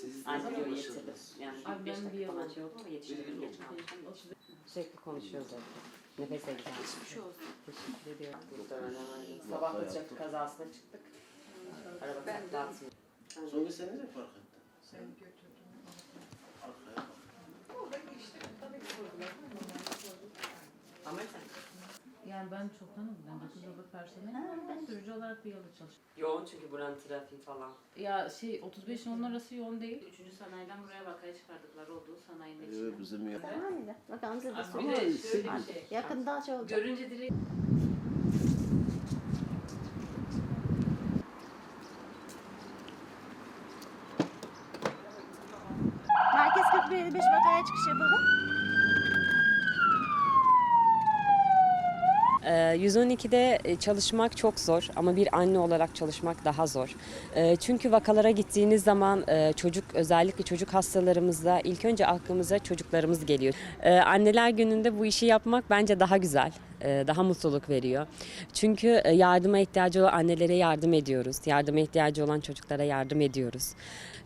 Siz ne zaman diyor yetirdi. başladınız? Yani Abi 5 ben bir dakika yıl falan şey oldu ama geç kaldım. Sürekli konuşuyoruz zaten. Nefes egzersizi. Geçmiş olsun. Teşekkür ediyorum. Muhtemelen aynı. Sabah da trafik kazasına çıktık. Araba Ben de- takla atmıyor. Sonra sen nereye park ettin? Sen götürdün. Arkaya bak. Orada işte tabii ki sordular. Ama sen Yani ben çoktanım. Ben 9 yıllık personelim ama sürücü olarak bir yılda çalıştım. yoğun çünkü buranın trafiği falan. Ya şey 35 ile 10 arası yoğun değil. Üçüncü sanayiden buraya vakaya çıkardıklar olduğu sanayinin içine. Ee, bizim ya. Hamile. Bak Hamza da Abi söylüyor. bir de şöyle bir şey. Yakında şey olacak. Görünce direkt Merkez 4155 vakaya çıkış yapalım. 112'de e, çalışmak çok zor ama bir anne olarak çalışmak daha zor. Ee, Çünkü vakalara gittiğiniz zaman e, çocuk özellikle çocuk hastalarımızda ilk önce aklımıza çocuklarımız geliyor. Ee, Anneler gününde bu işi yapmak bence daha güzel, daha mutluluk veriyor. Çünkü e, yardıma ihtiyacı olan annelere yardım ediyoruz, yardıma ihtiyacı olan çocuklara yardım ediyoruz.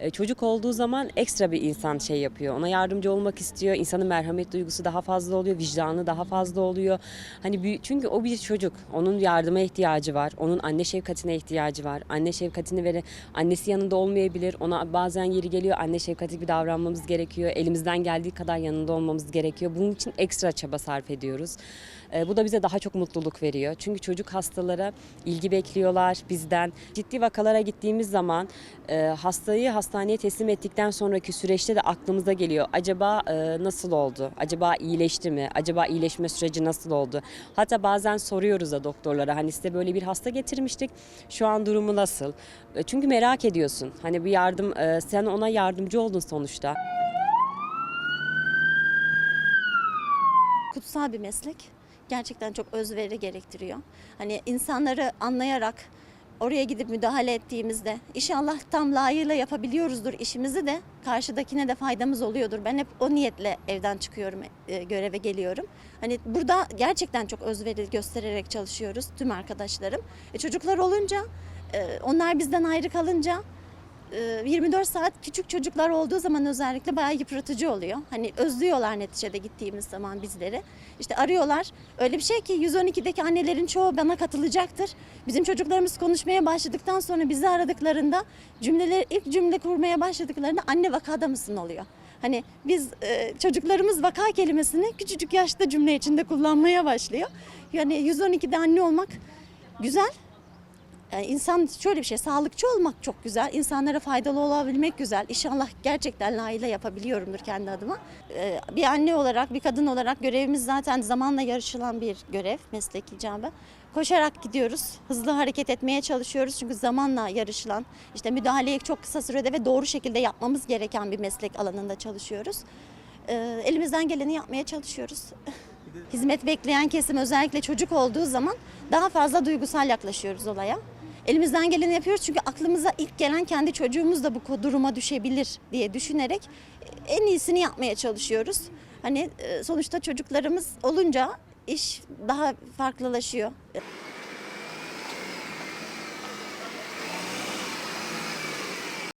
E, Çocuk olduğu zaman ekstra bir insan şey yapıyor. Ona yardımcı olmak istiyor. İnsanın merhamet duygusu daha fazla oluyor, vicdanı daha fazla oluyor. Hani çünkü o bir çocuk. Onun yardıma ihtiyacı var. Onun anne şefkatine ihtiyacı var. Anne şefkatini vere annesi yanında olmayabilir. Ona bazen yeri geliyor anne şefkati gibi davranmamız gerekiyor. Elimizden geldiği kadar yanında olmamız gerekiyor. Bunun için ekstra çaba sarf ediyoruz. E, bu da bize daha çok mutluluk veriyor. Çünkü çocuk hastalara ilgi bekliyorlar bizden. Ciddi vakalara gittiğimiz zaman e, hastayı hastaneye teslim ettikten sonraki süreçte de aklımıza geliyor. Acaba e, nasıl oldu? Acaba iyileşti mi? Acaba iyileşme süreci nasıl oldu? Hatta bazen soruyoruz da doktorlara hani size böyle bir hasta getirmiştik. Şu an durumu nasıl? E, çünkü merak ediyorsun. Hani bir yardım e, sen ona yardımcı oldun sonuçta. Kutsal bir meslek. Gerçekten çok özveri gerektiriyor. Hani insanları anlayarak oraya gidip müdahale ettiğimizde inşallah tam layığıyla yapabiliyoruzdur işimizi de karşıdakine de faydamız oluyordur. Ben hep o niyetle evden çıkıyorum, e, göreve geliyorum. Hani burada gerçekten çok özveri göstererek çalışıyoruz tüm arkadaşlarım. E, çocuklar olunca, e, onlar bizden ayrı kalınca 24 saat küçük çocuklar olduğu zaman özellikle bayağı yıpratıcı oluyor. Hani özlüyorlar neticede gittiğimiz zaman bizleri. İşte arıyorlar. Öyle bir şey ki 112'deki annelerin çoğu bana katılacaktır. Bizim çocuklarımız konuşmaya başladıktan sonra bizi aradıklarında cümleleri ilk cümle kurmaya başladıklarında anne vakada mısın oluyor. Hani biz e, çocuklarımız vaka kelimesini küçücük yaşta cümle içinde kullanmaya başlıyor. Yani 112'de anne olmak güzel insan şöyle bir şey, sağlıkçı olmak çok güzel, insanlara faydalı olabilmek güzel. İnşallah gerçekten layığıyla yapabiliyorumdur kendi adıma. Ee, bir anne olarak, bir kadın olarak görevimiz zaten zamanla yarışılan bir görev, meslek icabı. Koşarak gidiyoruz, hızlı hareket etmeye çalışıyoruz çünkü zamanla yarışılan, işte müdahaleyi çok kısa sürede ve doğru şekilde yapmamız gereken bir meslek alanında çalışıyoruz. Ee, elimizden geleni yapmaya çalışıyoruz. Hizmet bekleyen kesim özellikle çocuk olduğu zaman daha fazla duygusal yaklaşıyoruz olaya. Elimizden geleni yapıyoruz çünkü aklımıza ilk gelen kendi çocuğumuz da bu duruma düşebilir diye düşünerek en iyisini yapmaya çalışıyoruz. Hani e, sonuçta çocuklarımız olunca iş daha farklılaşıyor.